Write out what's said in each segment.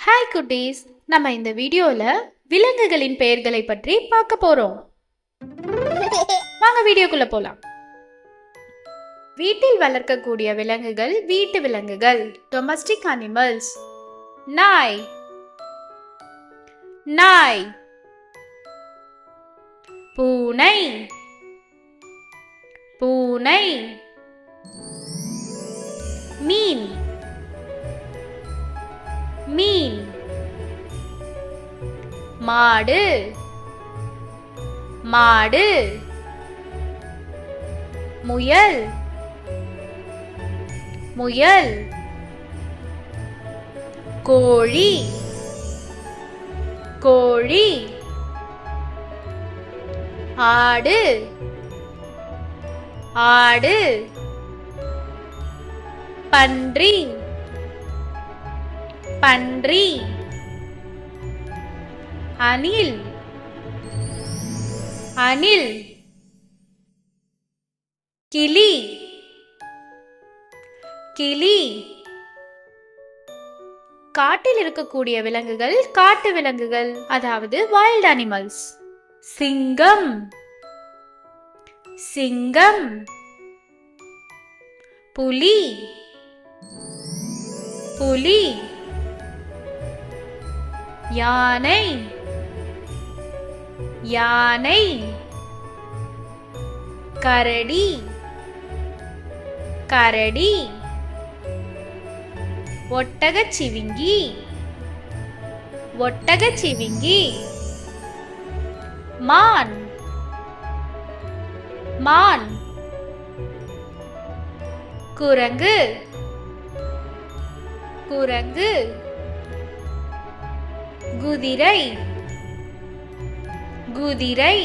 Hi குட்டீஸ். நம்ம இந்த வீடியோவில் விலங்குகளின் பெயர்களை பற்றி பார்க்க போகிறோம் வாங்க வீடியோக்குள்ள போலாம். வீட்டில் வளர்க்கக்கூடிய விலங்குகள் வீட்டு விலங்குகள். டொமஸ்டிக் அனிமல்ஸ் நாய் நாய் பூனை பூனை மீன் மாடு. மாடு. முயல். முயல். கோழி. கோழி. ஆடு. ஆடு. பன்றி. பன்றி. அணில் அணில் கிளி. கிளி. காட்டில் இருக்கக்கூடிய விலங்குகள் காட்டு விலங்குகள் அதாவது வைல்ட் அனிமல்ஸ் சிங்கம். சிங்கம். புலி. புலி. யானை. யானை. கரடி. கரடி. ஒட்டகச்சிவிங்கி ஒட்டகச்சிவிங்கி மான். மான். குரங்கு. குரங்கு. குதிரை. குதிரை.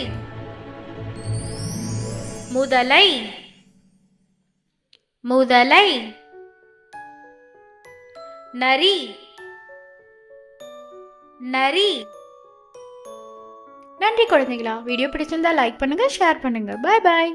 முதலை. முதலை. நரி. நரி. நன்றி குழந்தைகளா. வீடியோ பிடிச்சிருந்தா லைக் பண்ணுங்க ஷேர் பண்ணுங்க. பாய் பாய்